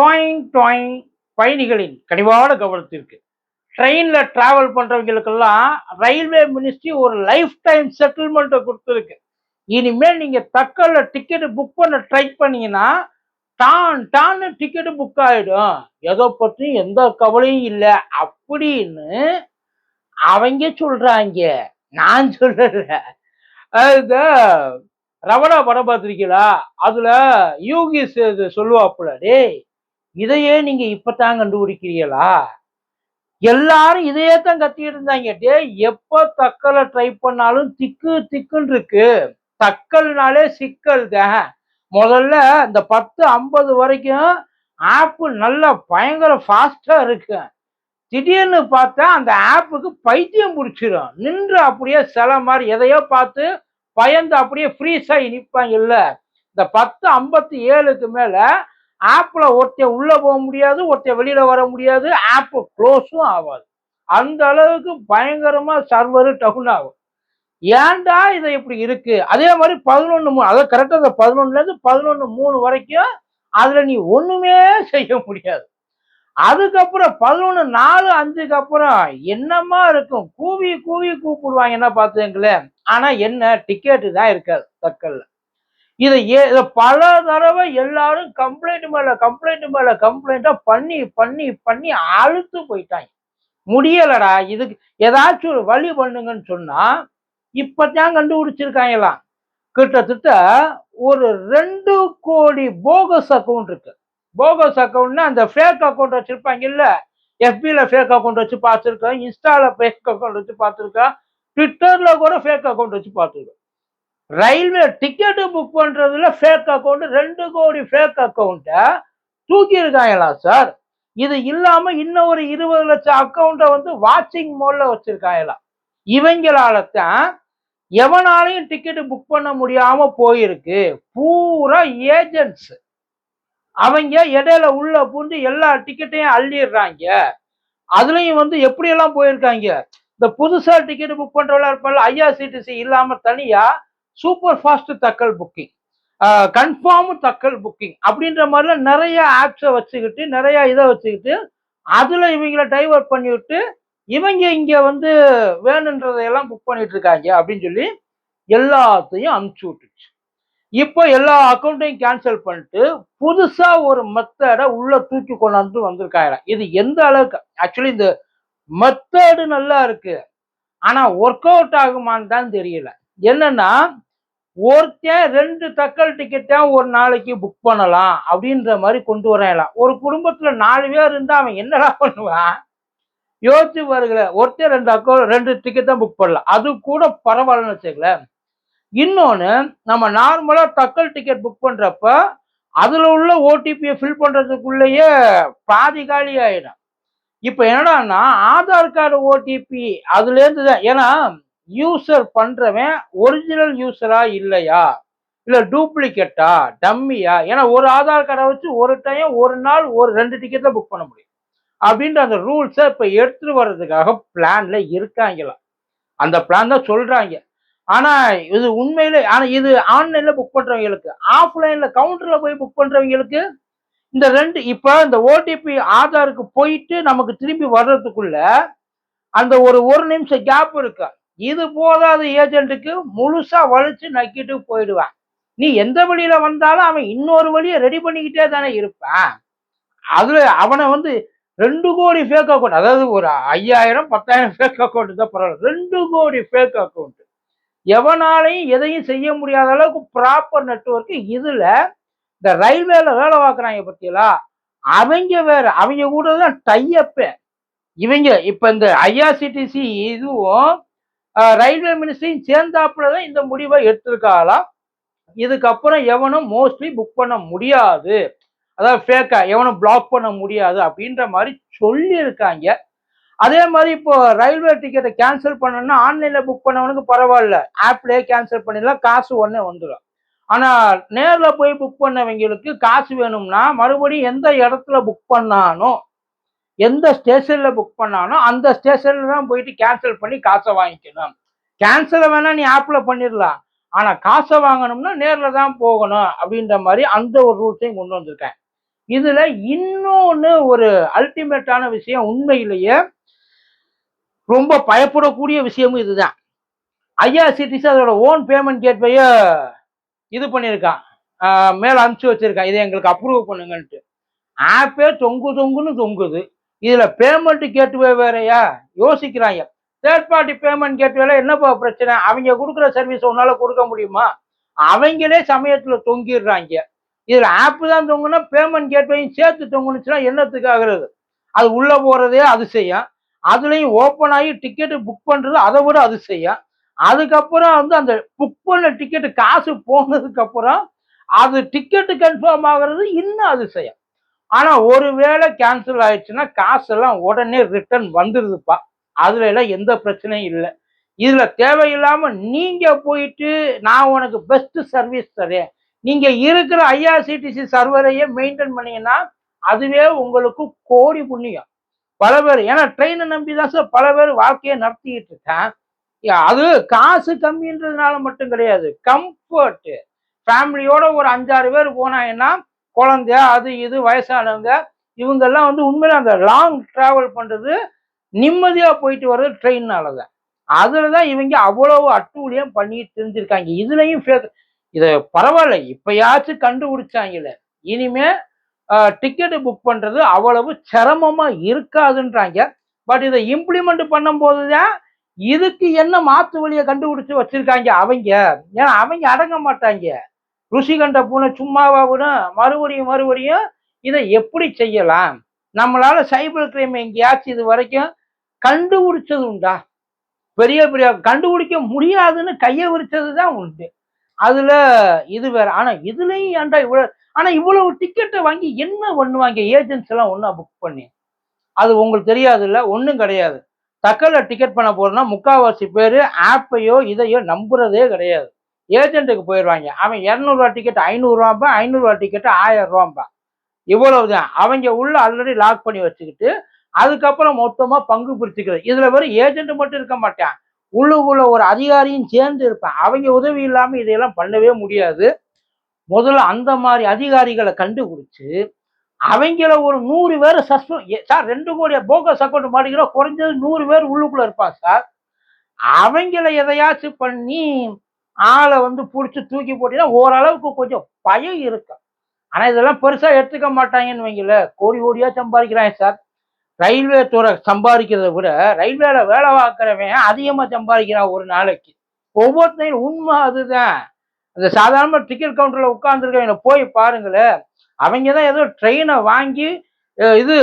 Toying toying பயணிகளின் கனிவான கவனத்திற்கு. ட்ரெயினில் ட்ராவல் பண்ணுறவங்களுக்கெல்லாம் ரயில்வே மினிஸ்ட்ரி ஒரு லைஃப் டைம் செட்டில்மெண்ட்டை கொடுத்துருக்கு. இனிமேல் நீங்கள் தக்கல்ல டிக்கெட்டு புக் பண்ண ட்ரை பண்ணீங்கன்னா டான் டான்னு டிக்கெட்டு புக் ஆகிடும் எதை பற்றியும் எந்த கவலையும் இல்லை. அப்படின்னு அவங்க சொல்கிறாங்க நான் சொல்லல. அது ரவணா படம் பார்த்துருக்கீங்களா? அதில் யூகி சொல்லுவாப்புல டேய் இதையே நீங்க இப்பதான் கண்டுபிடிக்கிறீங்களா எல்லாரும் இதையே தான் கத்திட்டு இருந்தாங்க டே எப்ப தக்கலை ட்ரை பண்ணாலும் திக்கு திக்குன்னு இருக்கு. தக்கல்னாலே சிக்கல் தான். முதல்ல இந்த பத்து ஐம்பது வரைக்கும் ஆப்பு நல்லா பயங்கர ஃபாஸ்டா இருக்கு. திடீர்னு பார்த்தா அந்த ஆப்புக்கு பைத்தியம் பிடிச்சிடும் நின்று அப்படியே சில மாதிரி எதையோ பார்த்து பயந்து அப்படியே ஃப்ரீஸ் ஆகி நிற்பாங்கல்ல இந்த பத்து ஐம்பத்தி ஏழுக்கு மேலே ஆப்பில் ஒருத்தன் உள்ளே போக முடியாது ஒருத்தன் வெளியில் வர முடியாது ஆப்பு க்ளோஸும் ஆகாது. அந்த அளவுக்கு பயங்கரமாக சர்வரு டவுன் ஆகும். ஏன்டா இது இப்படி இருக்கு? அதே மாதிரி பதினொன்று மூணு அதாவது கரெக்டாக அந்த பதினொன்றுலேருந்து பதினொன்று மூணு வரைக்கும் அதில் நீ ஒன்றுமே செய்ய முடியாது. அதுக்கப்புறம் பதினொன்று நாலு அஞ்சுக்கு அப்புறம் என்னமா இருக்கும்? கூவி கூவி கூப்பிடுவாங்க என்ன பார்த்துங்களேன் ஆனால் என்ன டிக்கெட்டு தான் இருக்காது தக்கல்ல இதை ஏ இதை பல தடவை எல்லாரும் கம்ப்ளைண்ட் மேல கம்ப்ளைண்ட் மேல கம்ப்ளைண்டா பண்ணி பண்ணி பண்ணி அழுத்து போயிட்டாங்க. முடியலடா இதுக்கு ஏதாச்சும் ஒரு வழி பண்ணுங்கன்னு சொன்னா இப்பதான் கண்டுபிடிச்சிருக்காங்களாம் கிட்டத்தட்ட ஒரு ரெண்டு கோடி போகஸ் அக்கௌண்ட் இருக்கு. போகஸ் அக்கௌண்ட்னா அந்த ஃபேக் அக்கௌண்ட் வச்சுருப்பாங்க இல்லை எஃபில ஃபேக் அக்கௌண்ட் வச்சு பார்த்துருக்கேன் இன்ஸ்டாவில் ஃபேக் அக்கௌண்ட் வச்சு பார்த்துருக்கேன் ட்விட்டரில் கூட ஃபேக் அக்கௌண்ட் வச்சு பார்த்துருக்கேன் ரயில்வே டிக்கெட்டு புக் பண்றதுல ஃபேக் அக்கௌண்ட் ரெண்டு கோடி ஃபேக் அக்கௌண்ட்டை தூக்கியிருக்காங்களா சார் இது இல்லாம இன்னும் ஒரு இருபது லட்சம் அக்கௌண்ட்டை வந்து வாட்சிங் மோட்ல வச்சிருக்காங்களாம் இவங்களால தான் எவனாலையும் டிக்கெட்டு புக் பண்ண முடியாம போயிருக்கு. பூரா ஏஜென்ட்ஸ் அவங்க இடையில உள்ள பூந்து எல்லா டிக்கெட்டையும் அள்ளிடுறாங்க. அதுலயும் வந்து எப்படியெல்லாம் போயிருக்காங்க? இந்த புதுசா டிக்கெட் புக் பண்றவங்களா இருப்பாங்க ஐஆர்சிடிசி இல்லாம தனியா super fast tatkal booking confirm tatkal booking அப்படின்ற மாதிரிலாம் நிறைய ஆப்ஸை வச்சுக்கிட்டு நிறைய இதை வச்சுக்கிட்டு அதில் இவங்கள டைவர்ட் பண்ணிவிட்டு இவங்க இங்கே வந்து வேணுன்றதையெல்லாம் புக் பண்ணிட்டு இருக்காங்க அப்படின்னு சொல்லி எல்லாத்தையும் அனுப்பிச்சி விட்டுச்சு. இப்போ எல்லா அக்கௌண்ட்டையும் கேன்சல் பண்ணிட்டு புதுசாக ஒரு மெத்தடை உள்ள தூக்கி கொண்டாந்து வந்திருக்காங்க. இது எந்த அளவுக்கு? ஆக்சுவலி இந்த மெத்தடு நல்லா இருக்கு. ஆனால் ஒர்க் அவுட் ஆகுமான்னு தான் தெரியல. என்னன்னா ஒருத்தன் ரெண்டு தக்கல் டிக்கெட்டை ஒரு நாளைக்கு புக் பண்ணலாம் அப்படின்ற மாதிரி கொண்டு வரலாம் ஒரு குடும்பத்துல நாலு பேர் இருந்தா அவன் என்னடா பண்ணுவான்? யோசிச்சு வருகிற ஒருத்தர் ரெண்டு அக்கௌண்ட் ரெண்டு டிக்கெட் தான் புக் பண்ணலாம். அது கூட பரவாயில்லன்னு வச்சுக்கலேன் இன்னொன்று நம்ம நார்மலாக தக்கல் டிக்கெட் புக் பண்ணுறப்ப அதில் உள்ள ஓடிபியை ஃபில் பண்ணுறதுக்குள்ளேயே பாதி காலி ஆகிடும் இப்போ என்னடான்னா ஆதார் கார்டு ஓடிபி அதுலேருந்து தான். ஏன்னா யூசர் பண்ணுறவன் ஒரிஜினல் யூசரா இல்லையா? இல்லை டூப்ளிகேட்டா டம்மியா ஏன்னா ஒரு ஆதார் கார்டை வச்சு ஒரு டைம் ஒரு நாள் ஒரு ரெண்டு டிக்கெட் தான் புக் பண்ண முடியும். அப்படின்ற அந்த ரூல்ஸை இப்போ எடுத்துட்டு வர்றதுக்காக பிளான்ல இருக்காங்களாம் அந்த பிளான் தான் சொல்றாங்க. ஆனா இது உண்மையில் ஆனா இது ஆன்லைன்ல புக் பண்றவங்களுக்கு ஆஃப்லைன்ல கவுண்டர்ல போய் புக் பண்றவங்களுக்கு இந்த ரெண்டு இப்ப இந்த ஓடிபி ஆதாருக்கு போயிட்டு நமக்கு திரும்பி வர்றதுக்குள்ள அந்த ஒரு ஒரு நிமிஷம் கேப் இருக்கு? இது போதாத ஏஜென்ட்டுக்கு முழுசா வலிச்சு நக்கிட்டு போயிடுவான். நீ எந்த வழியில வந்தாலும் அவன் இன்னொரு வழியை ரெடி பண்ணிக்கிட்டே தானே இருப்பான். அதுல அவனை வந்து ரெண்டு கோடி ஃபேக் அக்கௌண்ட் அதாவது ஒரு ஐயாயிரம் பத்தாயிரம் ஃபேக் அக்கௌண்ட் தான் பரவாயில்ல. ரெண்டு கோடி ஃபேக் அக்கௌண்ட் எவனாலையும் எதையும் செய்ய முடியாத அளவுக்கு ப்ராப்பர் நெட்ஒர்க்கு இதுல இந்த ரயில்வேல வேலை பார்க்குறாங்க பத்தியலா? அவங்க வேற அவங்க கூட தான் டையப்பே இவங்க இப்ப இந்த ஐஆர்சிடிசி இதுவும் ரயில்வே மினிஸ்ட்ரியும் சேர்ந்தாப்புல தான் இந்த முடிவை எடுத்திருக்காங்களாம் இதுக்கப்புறம் எவனும் மோஸ்ட்லி புக் பண்ண முடியாது. அதாவது ஃபேக்கா எவனும் பிளாக் பண்ண முடியாது அப்படின்ற மாதிரி சொல்லியிருக்காங்க. அதே மாதிரி இப்போ ரயில்வே டிக்கெட்டை கேன்சல் பண்ணணும்னா ஆன்லைனில் புக் பண்ணவனுக்கு பரவாயில்ல. ஆப்லேயே கேன்சல் பண்ணிடலாம் காசு ஒன்றே வந்துடும். ஆனால் நேரில் போய் புக் பண்ணவங்களுக்கு காசு வேணும்னா மறுபடியும் எந்த இடத்துல புக் பண்ணானோ எந்த ஸ்டேஷனில் புக் பண்ணானோ அந்த ஸ்டேஷனில் தான் போயிட்டு கேன்சல் பண்ணி காசை வாங்கிக்கணும். கேன்சலை வேணால் நீ ஆப்பில் பண்ணிடலாம். ஆனால் காசை வாங்கணும்னா நேரில் தான் போகணும் அப்படின்ற மாதிரி அந்த ஒரு ரூல்ஸையும் கொண்டு வந்திருக்கேன். இதில் இன்னொன்று ஒரு அல்டிமேட்டான விஷயம் உண்மையிலேயே ரொம்ப பயப்படக்கூடிய விஷயமும் இதுதான். ஐஆர்சிடிசி அதோட ஓன் பேமெண்ட் கேட்வேய இது பண்ணியிருக்கான். மேலே அனுப்பிச்சி வச்சுருக்கான். இதை எங்களுக்கு அப்ரூவ் பண்ணுங்கன்ட்டு ஆப்பே தொங்கு தொங்குன்னு தொங்குது. இதுல பேமெண்ட் கேட்வே வேறயா? யோசிக்கிறாங்க. தேர்ட் பார்ட்டி பேமெண்ட் கேட்வேல என்னப்பா பிரச்சனை? அவங்க கொடுக்குற சர்வீஸ் உன்னால கொடுக்க முடியுமா? அவங்களே சமயத்துல தொங்கிடுறாங்க. இதுல ஆப் தான் தொங்குனா பேமெண்ட் கேட்வேயும் சேர்த்து தொங்குனுச்சுன்னா என்னத்துக்கு ஆகுறது? அது உள்ள போறதே அதிசயம். அதுலயும் ஓப்பன் ஆகி டிக்கெட் புக் பண்றது அதை விட அதிசயம். அதுக்கப்புறம் வந்து அந்த புக் பண்ண டிக்கெட் காசு போனதுக்கு அப்புறம் அது டிக்கெட்டு கன்ஃபார்ம் ஆகுறது இன்னும் அதிசயம். ஆனா ஒருவேளை கேன்சல் ஆயிடுச்சுன்னா காசெல்லாம் உடனே ரிட்டர்ன் வந்துருதுப்பா. அதுல எல்லாம் எந்த பிரச்சனையும் இல்லை. இதுல தேவையில்லாம நீங்க போயிட்டு நான் உனக்கு பெஸ்ட் சர்வீஸ் தரேன். நீங்க இருக்கிற ஐஆர்சிடிசி சர்வரையே மெயின்டைன் பண்ணீங்கன்னா அதுவே உங்களுக்கு கோடி புண்ணியம். பல பேர் ஏன்னா ட்ரெயினை நம்பி தான் சார் பல பேர் வாழ்க்கையை நடத்திக்கிட்டு இருக்கேன் அது காசு கம்மின்றதுனால மட்டும் கிடையாது. கம்ஃபர்ட் ஃபேமிலியோட ஒரு அஞ்சாறு பேர் போனாங்கன்னா குழந்தை அது இது வயசானவங்க இவங்கெல்லாம் வந்து உண்மையில அந்த லாங் டிராவல் பண்றது நிம்மதியா போயிட்டு வர்றது ட்ரெயின்னால தான் தான் இவங்க அவ்வளவு அட்டூழியம் பண்ணிட்டு தெரிஞ்சிருக்காங்க இதுலயும் இது பரவாயில்ல இப்பயாச்சும் கண்டுபிடிச்சாங்கல்ல இனிமே டிக்கெட் புக் பண்றது அவ்வளவு சிரமமா இருக்காதுன்றாங்க. பட் இதை இம்ப்ளிமெண்ட் பண்ணும்போது தான் இதுக்கு என்ன மாத்து வழியை கண்டுபிடிச்சு வச்சிருக்காங்க அவங்க. ஏன்னா அவங்க அடங்க மாட்டாங்க. ருசி கண்ட பூனை சும்மாவா விடும் மறுபடியும் மறுபடியும் இதை எப்படி செய்யலாம்? நம்மளால சைபர் கிரைம் எங்கேயாச்சும் இது வரைக்கும் கண்டுபிடிச்சது உண்டா? பெரிய பெரிய கண்டுபிடிக்க முடியாதுன்னு கையை விரிச்சது தான் உண்டு. அதுல இது வேற. ஆனா இதுலயும் ஏன்டா இவ்வளவு? ஆனா இவ்வளவு டிக்கெட்டை வாங்கி என்ன பண்ணுவாங்க? ஏஜென்ட்ஸ் எல்லாம் ஒண்ணா புக் பண்ணி. அது உங்களுக்கு தெரியாது இல்ல ஒண்ணும் கிடையாது. தக்கல டிக்கெட் பண்ண போறோம்னா முக்காவாசி பேர் ஆப்பையோ இதையோ நம்புறதே கிடையாது. ஏஜென்ட்டுக்கு போயிடுவாங்க. அவன் இரநூறுவா டிக்கெட் ஐநூறுரூவாம்பா ஐநூறுரூவா டிக்கெட்டு ஆயிரம் இவ்வளவு இவ்வளவுதான். அவங்க உள்ள ஆல்ரெடி லாக் பண்ணி வச்சுக்கிட்டு அதுக்கப்புறம் மொத்தமாக பங்கு பிரிச்சுக்கிறது. இதில் வெறும் ஏஜென்ட் மட்டும் இருக்க மாட்டான். உள்ளுக்குள்ள ஒரு அதிகாரியும் சேர்ந்து இருப்பான். அவங்க உதவி இல்லாமல் இதையெல்லாம் பண்ணவே முடியாது. முதல்ல அந்த மாதிரி அதிகாரிகளை கண்டுபிடிச்சு அவங்கள ஒரு நூறு பேர் சஸ்பெண்ட் சார் ரெண்டு கோடி போகஸ் அக்கௌண்ட் மாட்டிக்கிறோம். குறைஞ்சது நூறு பேர் உள்ளுக்குள்ளே இருப்பான் சார். அவங்கள எதையாச்சும் பண்ணி ஆளை வந்து பிடிச்சி தூக்கி போட்டீங்கன்னா ஓரளவுக்கு கொஞ்சம் பயம் இருக்கும் ஆனால் இதெல்லாம் பெருசாக எடுத்துக்க மாட்டாங்கன்னு வைங்கள கோடி கோடியாக சம்பாதிக்கிறாங்க சார். ரயில்வே துறை சம்பாதிக்கிறத விட ரயில்வேல வேலை பார்க்குறவன் அதிகமாக சம்பாதிக்கிறான் ஒரு நாளைக்கு. ஒவ்வொருத்தையும் உண்மை அதுதான். அந்த சாதாரண டிக்கெட் கவுண்டரில் உட்காந்துருக்கவங்க போய் பாருங்களேன் அவங்க தான் ஏதோ ட்ரெயினை வாங்கி இது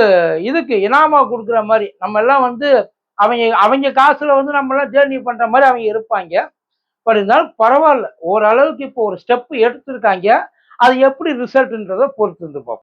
இதுக்கு இனாமா கொடுக்குற மாதிரி. நம்ம எல்லாம் வந்து அவங்க அவங்க காசில் வந்து நம்மளாம் ஜேர்னி பண்ணுற மாதிரி அவங்க இருப்பாங்க. பட் இருந்தாலும் பரவாயில்ல. ஓரளவுக்கு இப்போ ஒரு ஸ்டெப் எடுத்திருக்காங்க. அது எப்படி ரிசல்ட்ன்றதை பொறுத்து இருந்து பார்ப்போம்.